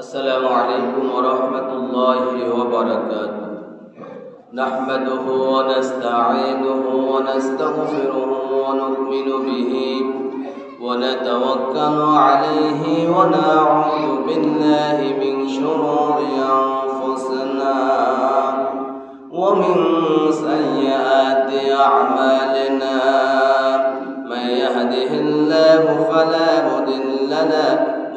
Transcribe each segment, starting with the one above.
السلام عليكم ورحمة الله وبركاته نحمده ونستعينه ونستغفره ونؤمن به ونتوكل عليه ونعوذ بالله من شرور أنفسنا ومن سيئات أعمالنا من يهده الله فلا مضل له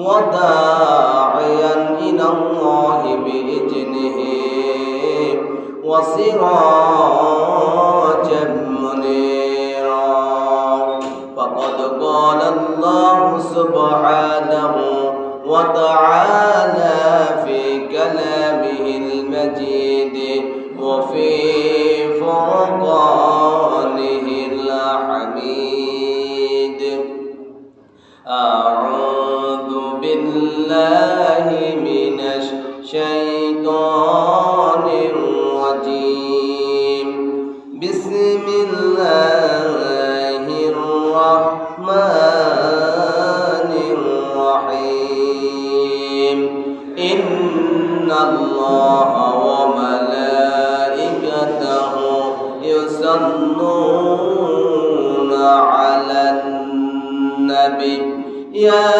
وداعيا إلى الله بإذنه وسراجا منيرا. فقد قال الله سبحانه وتعالى في كلامه المجيد Ya.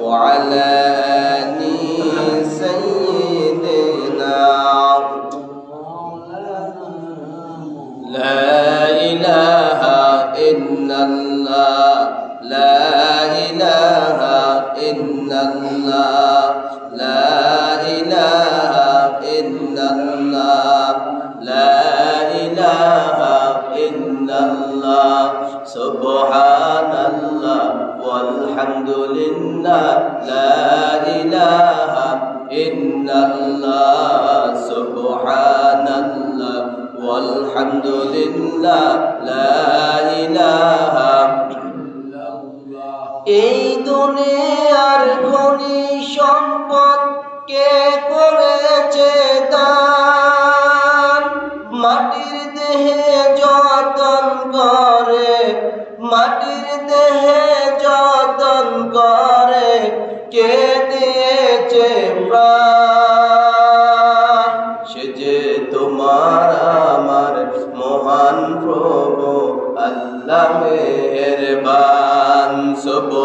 وعلى والحمد لله لا إله এই দুনিয়ার খনি সম্পদ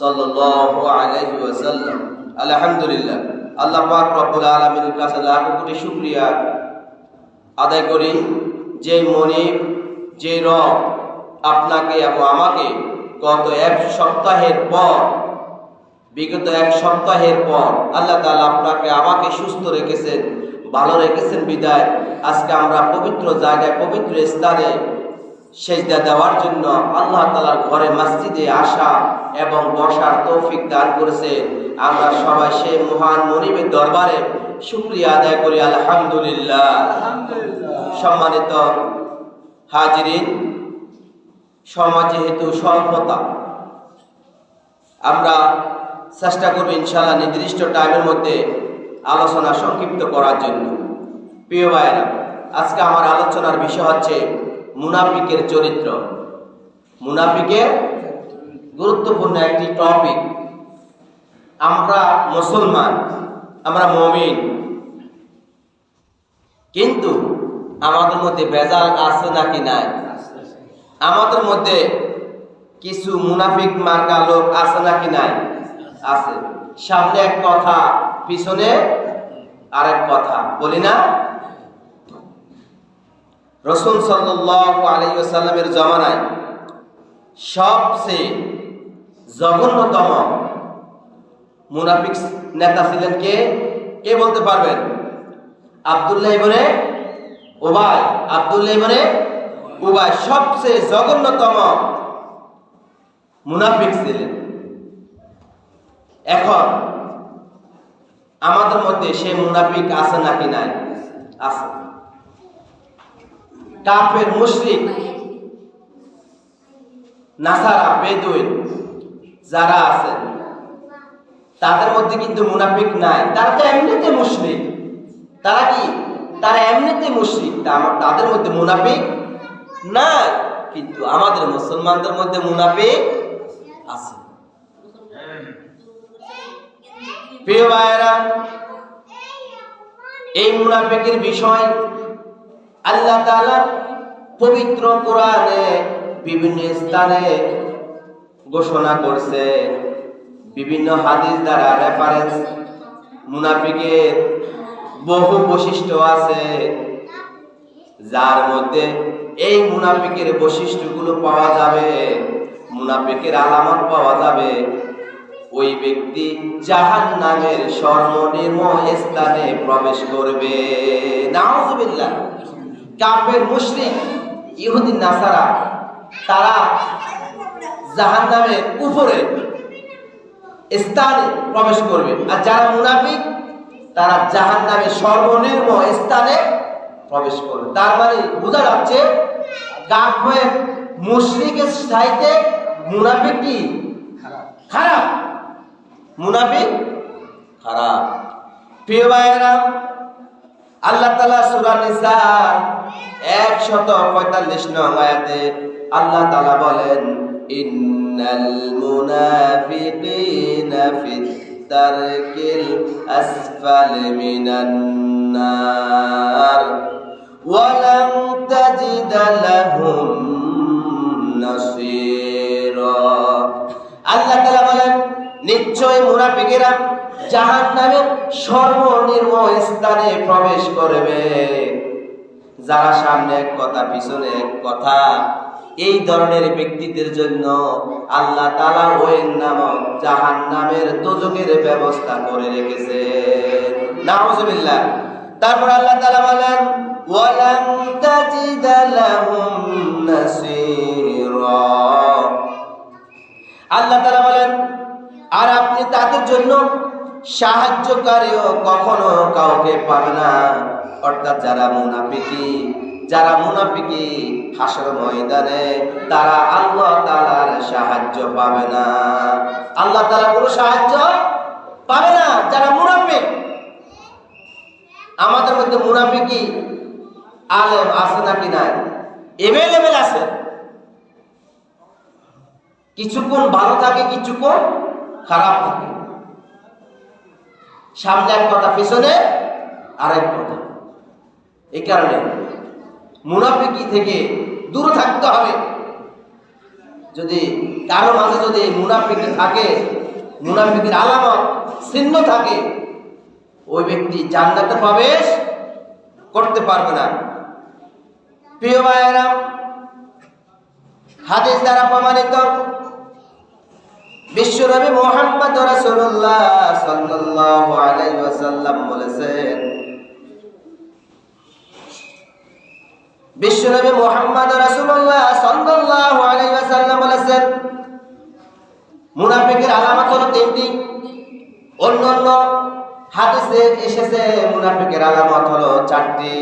সাল্লাল্লাহু আলাইহি ওয়াসাল্লাম। আলহামদুলিল্লাহ, আল্লাহ পাক রব্বুল আলামিনের কাছে লাখ কোটি শুক্রিয়া আদায় করি। যে মনিব যে রব আপনাকে এবং আমাকে গত এক সপ্তাহের পর, বিগত এক সপ্তাহের পর আল্লাহ তালা আপনাকে আমাকে সুস্থ রেখেছেন, ভালো রেখেছেন বিদায়। আজকে আমরা পবিত্র জায়গায়, পবিত্র স্থানে সেজদা দেওয়ার জন্য আল্লাহ তালার ঘরে মসজিদে আসা এবং বসার তৌফিক দান করেছে। আমরা সবাই সেই মহান মনিবের দরবারে শুক্রিয়া আদায় করি আলহামদুলিল্লাহ। সম্মানিত হাজিরিন সময় যেহেতু স্বল্পতা আমরা চেষ্টা করব ইনশাআল্লাহ নির্দিষ্ট টাইমের মধ্যে আলোচনা সংক্ষিপ্ত করার জন্য। প্রিয় ভাইয়েরা আজকে আমার আলোচনার বিষয় হচ্ছে মুনাফিকের চরিত্র। মুনাফিকের গুরুত্বপূর্ণ একটি টপিক আমরা মুসলমান, আমরা মমিন। কিন্তু আমাদের মধ্যে বেজাল আছে নাকি নাই? আমাদের মধ্যে কিছু মুনাফিক মার্কা লোক আছে নাকি নাই? আছে। সামনে এক কথা, পিছনে আরেক কথা। বলি না? রসুল সাল্লাহ আলাইসাল্লামের জমানায় সবচেয়ে জঘন্যতম মুনাফিক নেতা ছিলেন কে? কে বলতে পারবেন? আবদুল্লাহ ইবনে ওবাই আবদুল্লাহ ইবনে উবাই সবচেয়ে জঘন্যতম মুনাফিক ছিলেন। এখন আমাদের মধ্যে সে মুনাফিক আছে নাকি নাই? আছে। কাফের মুশরিক, নাসারা, বেদুইন যারা আছে, তাদের মধ্যে কিন্তু মুনাফিক নাই। তারা তো এমনিতে মুশরিক। তারা কি? তারা এমনিতে মুশরিক। তাদের মধ্যে মুনাফিক নাই, কিন্তু আমাদের মুসলমানদের মধ্যে মুনাফিক আছে। প্রিয় ভাইয়েরা, এই মুনাফিকের বিষয় আল্লাহ পবিত্র কোরআনে বিভিন্ন স্থানে ঘোষণা করছে, বিভিন্ন হাদিস দ্বারা রেফারেন্স মুনাফিকের বহু বৈশিষ্ট্য আছে, যার মধ্যে এই মুনাফিকের বৈশিষ্ট্যগুলো পাওয়া যাবে, মুনাফিকের আলামত পাওয়া যাবে। ওই ব্যক্তি জাহান নামের সর্বনিম্ন স্থানে প্রবেশ করবে। নাউজুবিল্লাহ। কাফের মুশরিক, ইহুদি, নাসারা, তারা জাহান নামের উপরে স্থানে প্রবেশ করবে। আর যারা মুনাফিক, তারা জাহান নামের সর্বনিম্ন স্থানে প্রবেশ করবে। তার মানে বোঝা যাচ্ছে, কাফের মুশরিকের সাইতে মুনাফিক কি খারাপ? মুনাফিক খারাপ। প্রিয় ভাইয়েরা, আল্লাহ তালা সুরা নিসার একশত পঁয়তাল্লিশ নং আয়াতে আল্লাহ তালা বলেন, ইন্নাল মুনাফিকিনা ফিত তারকিল আসফাল মিনান নার তাজিদ লাহুম আল্লাহ তাআলা বলেন, নিশ্চয় মুনাফিকেরা জাহান্নামের স্থানে প্রবেশ করবে। যারা সামনে এক কথা, পিছনে এক কথা, এই ধরনের ব্যক্তিদের জন্য আল্লাহ তালা ওই নামক জাহান নামের দোজকের ব্যবস্থা করে রেখেছে। নাউজুবিল্লাহ। তারপর আল্লাহ তালা বলেন নাসীরা। আল্লাহ তালা বলেন, আর আপনি তাদের জন্য সাহায্যকারীও কখনো কাউকে পাবে না। অর্থাৎ যারা মুনাফিকি যারা মুনাফিকি হাসর ময়দানে, তারা আল্লাহ তালার সাহায্য পাবে না। আল্লাহ তালা কোনো সাহায্য পাবে না, যারা মুনাফিক। আমাদের মধ্যে মুনাফিকি আলেম আছে নাকি নাই? এভেলেবেল আছে। কিছুক্ষণ ভালো থাকে, কিছুক্ষণ খারাপ থাকে। সামনে এক কথা, পিছনে আরেক কথা। এই কারণে মুনাফিকি থেকে দূরে থাকতে হবে। যদি কারও মাঝে যদি মুনাফিকি থাকে, মুনাফিকির আলামত চিহ্ন থাকে, ওই ব্যক্তি জান্নাতে প্রবেশ করতে পারবে না। প্রিয় ভাইয়েরা, হাদিস দ্বারা প্রমাণিত, বিশ্বনবী মোহাম্মদ রাসূলুল্লাহ সাল্লাল্লাহু আলাইহি ওয়াসাল্লাম বলেছেন বিশ্বনবী মোহাম্মদ রাসূলুল্লাহ সাল্লাল্লাহু আলাইহি ওয়াসাল্লাম বলেছেন, মুনাফিকের আলামত হলো তিনটি। অন্যান্য হাদিসে এসেছে, মুনাফিকের আলামত হলো চারটি।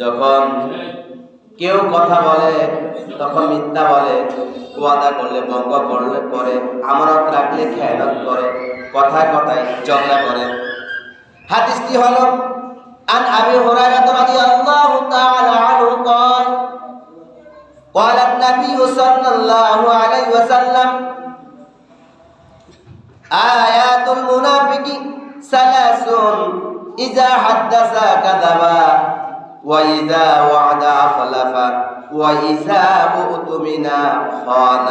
যখন কেউ কথা বলে, তখন মিথ্যা বলে, ওয়াদা করলে বঙ্গ করলে, করে, আমানত রাখলে খেয়ালত করে, কথায় কথায় ঝগড়া করে। হাদিসটি হলো, আন আবি হুরায়রা রাদিয়াল্লাহু النبي صلى الله عليه وسلم آيات المنافق ثلاث إذا حدث كذب وإذا وعد أخلف وإذا أؤتمن خان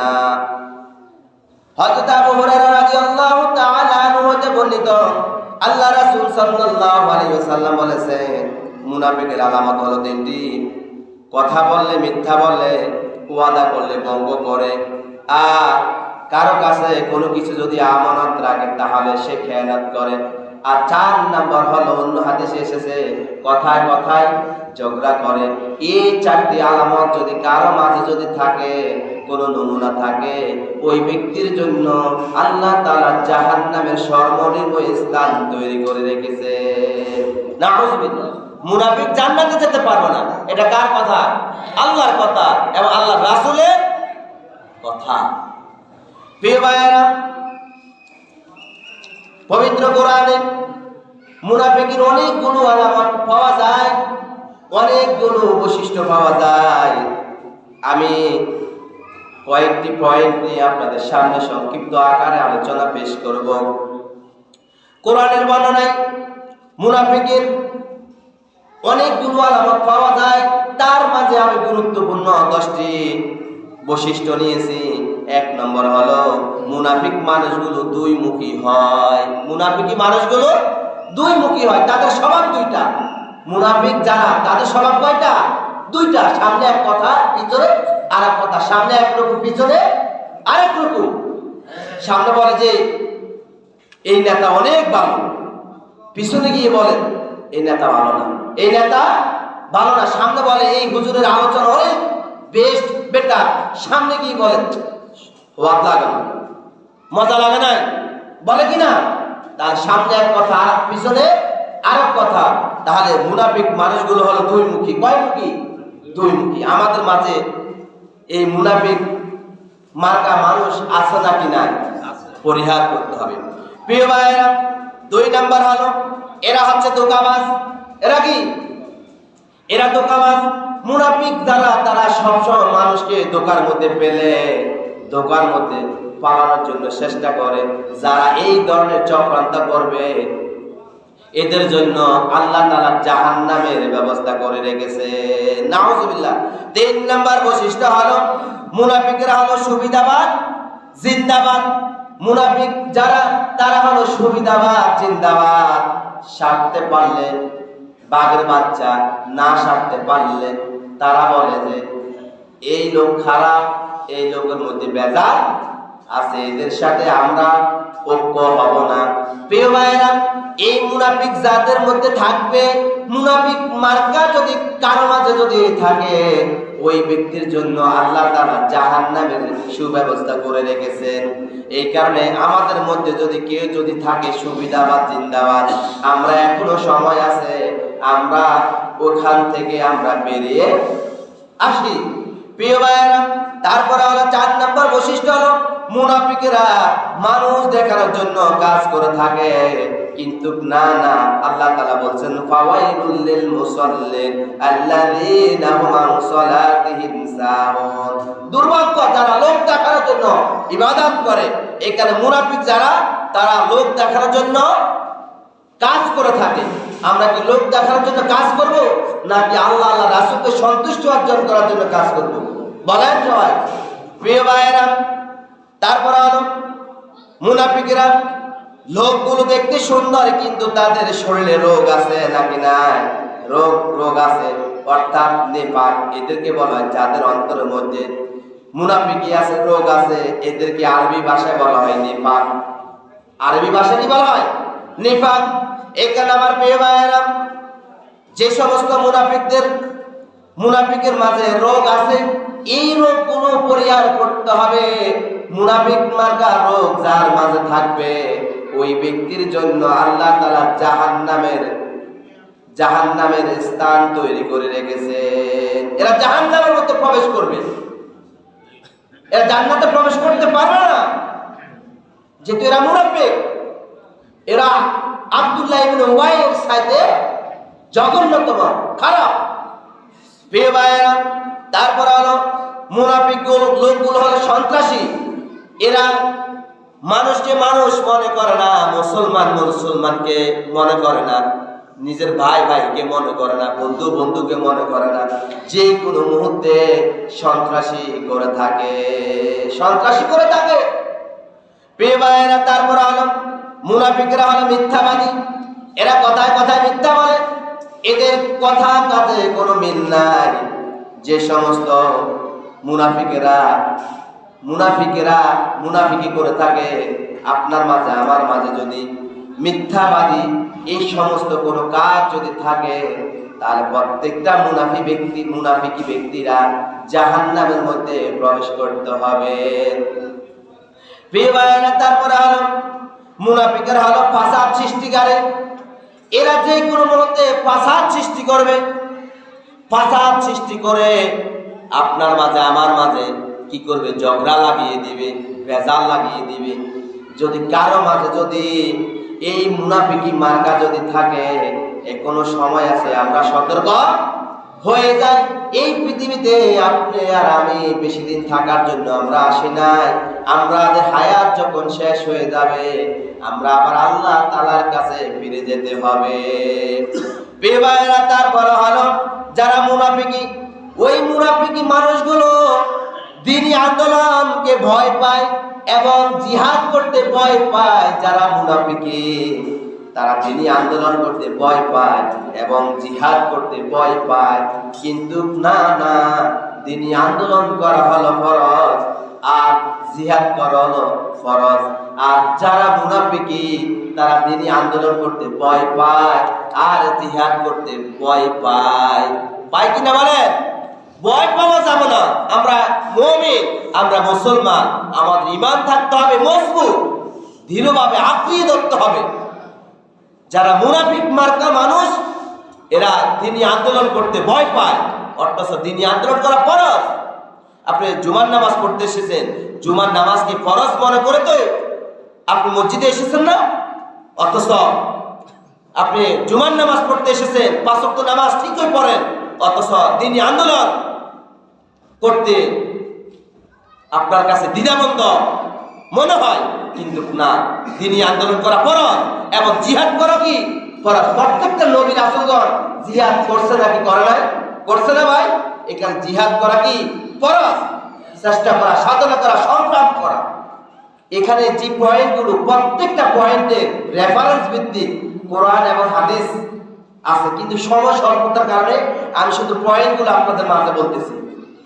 হযরত আবু হুরায়রা রাদিয়াল্লাহু তাআলা আনহু হতে বর্ণিত আল্লাহ রাসূল সাল্লাল্লাহু আলাইহি ওয়াসাল্লাম বলেছেন মুনাফিকের আলামত হলো তিনটি কথা বললে মিথ্যা বলে ওয়াদা করলে, ভঙ্গ করে। আর কারও কাছে কোনো কিছু যদি আমানত রাখে, তাহলে সে খেয়ানত করে। আর চার নাম্বার হলো, অন্য হাদিসে এসেছে, কথায় কথায় ঝগড়া করে। এই চারটি আলামত যদি কারও মাঝে যদি থাকে, কোনো নমুনা থাকে, ওই ব্যক্তির জন্য আল্লাহ তাআলা জাহান্নামের সর্বনিম্ন স্থান তৈরি করে রেখেছে। নাউজুবিল্লাহ। মুনাফিক জান্নাতে যেতে পারবে না। এটা কার কথা? আল্লাহর কথা এবং আল্লাহ রাসুলের কথা। পবিত্র কোরআনে মুনাফিকের অনেকগুলো আলামত পাওয়া যায় অনেকগুলো বৈশিষ্ট্য পাওয়া যায়। আমি কয়েকটি পয়েন্ট নিয়ে আপনাদের সামনে সংক্ষিপ্ত আকারে আলোচনা পেশ করব। কোরআনের বর্ণনায় মুনাফিকের অনেকগুলো আলামত পাওয়া যায়, তার মাঝে আমি গুরুত্বপূর্ণ দশটি বৈশিষ্ট্য নিয়েছি। এক নম্বর হলো, মুনাফিক মানুষগুলো দুই মুখী হয়। মুনাফিকি মানুষগুলো দুই মুখী হয়, তাদের স্বভাব দুইটা। মুনাফিক যারা, তাদের স্বভাব কয়টা? দুইটা, সামনে এক কথা, পিছনে আর এক কথা। সামনে এক রকম, পিছনে আরেক রকম। সামনে বলে যে, এই নেতা অনেক ভালো। পিছনে গিয়ে বলেন এই নেতা ভালো না। এই নেতা ভালো না। সামনে বলে, এই হুজুরের আলোচনা হলে বেস্ট বেটার সামনে গিয়ে বলেন ওয়াদ লাগে মজা লাগে না? বলে কি না? তার সামনে এক কথা, আর পিছনে আরেক কথা। তাহলে মুনাফিক মানুষগুলো হলো দুই মুখী কয় মুখী দুই মুখী আমাদের মাঝে এই মুনাফিক মার্কা মানুষ আছে নাকি নাই? পরিহার করতে হবে। প্রিয় ভাইয়েরা, দুই নাম্বার হলো এরা হচ্ছে দোকাবাজ। এরা কি? এরা দোকাবাজ। মুনাফিক যারা তারা সবসময় মানুষকে দোকার মধ্যে পেলে দোকার মধ্যে পালানোর জন্য চেষ্টা করে। যারা এই ধরনের চক্রান্ত করবে, এদের জন্য আল্লাহ তালা জাহান নামের ব্যবস্থা করে রেখেছে। নাউজুবিল্লাহ। তিন নাম্বার বৈশিষ্ট্য হলো, মুনাফিকরা হলো সুবিধাবাদ, জিন্দাবাদ। মুনাফিক যারা, তারা হলো সুবিধাবাদ, জিন্দাবাদ। সারতে পারলে, বাঘের বাচ্চা না সারতে পারলে তারা বলে যে, এই লোক খারাপ, এই লোকের মধ্যে বেজাল আছে, এদের সাথে আমরা ঐক্য হব না। প্রিয় ভাইরা এই মুনাফিক জাতের মধ্যে থাকবে মুনাফিক মার্কা যদি কারও মাঝে যদি থাকে, ওই ব্যক্তির জন্য আল্লাহ তাআলা জাহান্নামের সুব্যবস্থা করে রেখেছেন। এই কারণে আমাদের মধ্যে যদি কেউ যদি থাকে সুবিধাবাদ জিন্দাবাদ, আমরা এখনও সময় আছে, আমরা ওখান থেকে আমরা বেরিয়ে আসি। প্রিয় ভাইয়েরা তারপরে হলো চার নম্বর বৈশিষ্ট্য হলো মুনাফিকেরা মানুষ দেখানোর জন্য কাজ করে থাকে। কিন্তু না না, আল্লাহ তাআলা বলছেন, ফাওয়াইলুল লিল মুসাল্লিন আল্লাযীনা হুম আন সালাতিহিম সাহুন। দুর্ভাগ্য, যারা লোক দেখানোর জন্য ইবাদত করে, এখানে মুনাফিক যারা, তারা লোক দেখানোর জন্য কাজ করে থাকে। আমরা কি লোক দেখানোর জন্য কাজ করব? নাকি আল্লাহ আল্লাহ রাসূলকে সন্তুষ্ট অর্জন করার জন্য কাজ করব? বলেন সবাই প্রিয় ভাইয়েরা, তারপর হলো মুনাফিকেরা, লোকগুলো দেখতে সুন্দর, কিন্তু তাদের শরীরে রোগ আছে নাকি নাই? রোগ রোগ আছে। অর্থাৎ নেপাক এদেরকে বলা হয়, যাদের অন্তরের মধ্যে মুনাফিকি আছে, রোগ আছে, এদেরকে আরবি ভাষায় বলা হয় নিফাক আরবি ভাষায় কি বলা হয়? নিফাক এখানে আমার প্রিয় ভাইয়েরা, যে সমস্ত মুনাফিকদের মুনাফিকের মাঝে রোগ আছে, এই রোগ রোগগুলো পরিহার করতে হবে। মুনাফিক মার্কা রোগ যার মাঝে থাকবে, ওই ব্যক্তির জন্য আল্লাহ তালা জাহান নামের জাহান নামের স্থান তৈরি করে রেখেছে। এরা জাহান নামের মধ্যে প্রবেশ করবে। এরা জান্নাতে প্রবেশ করতে পারবে না। যেহেতু এরা মুনাফিক, এরা আব্দুল্লাহ ইবনে উবাইয়ের সাথে জঘন্যতম, খারাপ। তারপর হলো মুনাফিক লোকগুলো হলো সন্ত্রাসী। এরা মানুষকে মানুষ মনে করে না, মুসলমান মুসলমানকে মনে করে না, নিজের ভাই ভাইকে মনে করে না, বন্ধু বন্ধুকে মনে করে না। যে কোনো মুহূর্তে সন্ত্রাসী করে থাকে, সন্ত্রাসী করে থাকে। প্রিয় ভাইয়েরা, তারপর হলো মুনাফিকরা হলো মিথ্যাবাদী। এরা কথায় কথায় মিথ্যা কথা কাজে কোনো মিল নাই। যে সমস্ত মুনাফিকেরা মুনাফিকেরা মুনাফিকি করে থাকে, আপনার মাঝে, আমার মাঝে যদি মিথ্যাবাদী এই সমস্ত কোনো কাজ যদি থাকে, তাহলে প্রত্যেকটা মুনাফি ব্যক্তি, মুনাফিকি ব্যক্তিরা জাহান্নামের মধ্যে প্রবেশ করতে হবে। তারপরে হলো মুনাফিকের হলো ফাসাদ সৃষ্টিকারী। এরা যে কোনো মুহূর্তে ফাসাদ সৃষ্টি করবে। ফাসাদ সৃষ্টি করে আপনার মাঝে, আমার মাঝে কি করবে? ঝগড়া লাগিয়ে দিবে, ভেজাল লাগিয়ে দিবে। যদি কারও মাঝে যদি এই মুনাফিকি মার্কা যদি থাকে, এ কোনো সময় আছে আমরা সতর্ক হয়ে যায় এই পৃথিবীতে আপনি আর আমি বেশি দিন থাকার জন্য আমরা আসি নাই। আমাদের হায়াত যখন শেষ হয়ে যাবে, আমরা আবার আল্লাহ তালার কাছে ফিরে যেতে হবে। বেবায়েরা তারপরে হলো যারা মুনাফিকি, ওই মুনাফিকি মানুষগুলো দিনী আন্দোলনকে ভয় পায় এবং জিহাদ করতে ভয় পায় যারা মুনাফিকি, তারা দিনী আন্দোলন করতে ভয় পায় এবং জিহাদ করতে ভয় পায়। কিন্তু না না, দিনী আন্দোলন করা হলো ফরজ। আর জিহাদ করা হলো ফরজ। আর যারা মুনাফিকি, তারা দিনী আন্দোলন করতে ভয় পায়, আর জিহাদ করতে ভয় পায়। পায় কিনা বলেন? ভয় পাওয়া যাবে না। আমরা মমিন, আমরা মুসলমান, আমাদের ইমান থাকতে হবে মজবুত, দৃঢ়ভাবে আঁকড়িয়ে ধরতে হবে। যারা মুনাফিক মার্কা মানুষ, এরা দিনী আন্দোলন করতে ভয় পায় অর্থাৎ দিনী আন্দোলন করা ফরজ। আপনি জুমার নামাজ পড়তে এসেছেন, জুমার নামাজ কি ফরজ মনে করে তো? আপনি মসজিদে এসেছেন না? অথচ আপনি জুমার নামাজ পড়তে এসেছেন, পাঁচ ওয়াক্ত নামাজ ঠিকই পড়েন, অথচ দিনী আন্দোলন করতে আপনার কাছে দ্বিধাবন্ধ মনে হয়, কিন্তু না। তিনি আন্দোলন করা ফরজ এবং জিহাদ করা কি ফরজ? প্রত্যেকটা নবীর আসলগণ জিহাদ করছে নাকি করে নাই? করছে না ভাই? এখানে জিহাদ করা কি ফরজ চেষ্টা করা, সাধনা করা, সংগ্রাম করা। এখানে যে পয়েন্টগুলো, প্রত্যেকটা পয়েন্টের রেফারেন্স ভিত্তিক কোরআন এবং হাদিস আছে। কিন্তু সময় স্বল্পতার কারণে আমি শুধু পয়েন্টগুলো আপনাদের মাঝে বলতেছি।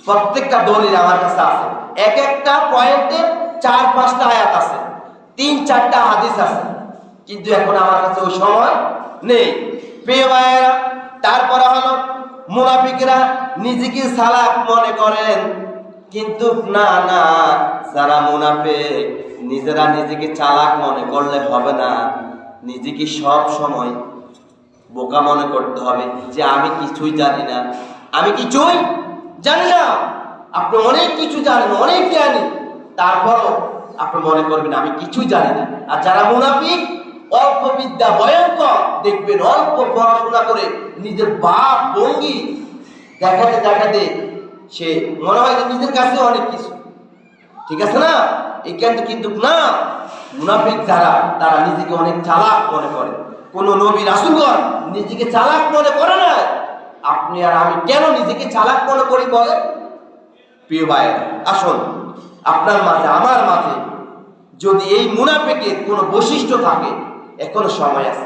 প্রত্যেকটা দলিল আমার কাছে আছে। এক একটা পয়েন্টে চার, পাঁচটা আয়াত আছে। তিন, চারটা হাদিস আছে। কিন্তু এখন আমার কাছে ওই সময় নেই। প্রিয় ভাইয়েরা, তারপরে হলো মুনাফিকরা নিজেকে সালাক মনে করেন। কিন্তু না না, যারা মুনাফিক, নিজেরা নিজেকে চালাক মনে করলে হবে না। নিজেকে সব সময় বোকা মনে করতে হবে যে আমি কিছুই জানি না। আমি কিছুই জানি না। আপনি অনেক কিছু জানেন, অনেক জ্ঞানী তারপরও আপনি মনে করবেন, আমি কিছুই জানি না। আর যারা মুনাফিক অল্প বিদ্যা ভয়ঙ্কর। দেখবেন অল্প পড়াশোনা করে নিজের বাপ ভঙ্গি দেখাতে দেখাতে সে মনে হয় যে নিজের কাছে অনেক কিছু। ঠিক আছে না? এখানে কিন্তু না মুনাফিক যারা, তারা নিজেকে অনেক চালাক মনে করে। কোন নবী, রাসুলগণ নিজেকে চালাক মনে করে না। আপনি আর আমি কেন নিজেকে চালাক মনে করি বলেন? প্রিয় ভাই আসুন। আপনার মাঝে, আমার মাঝে যদি এই মুনাফিকের কোনো বৈশিষ্ট্য থাকে এখনও সময় আছে।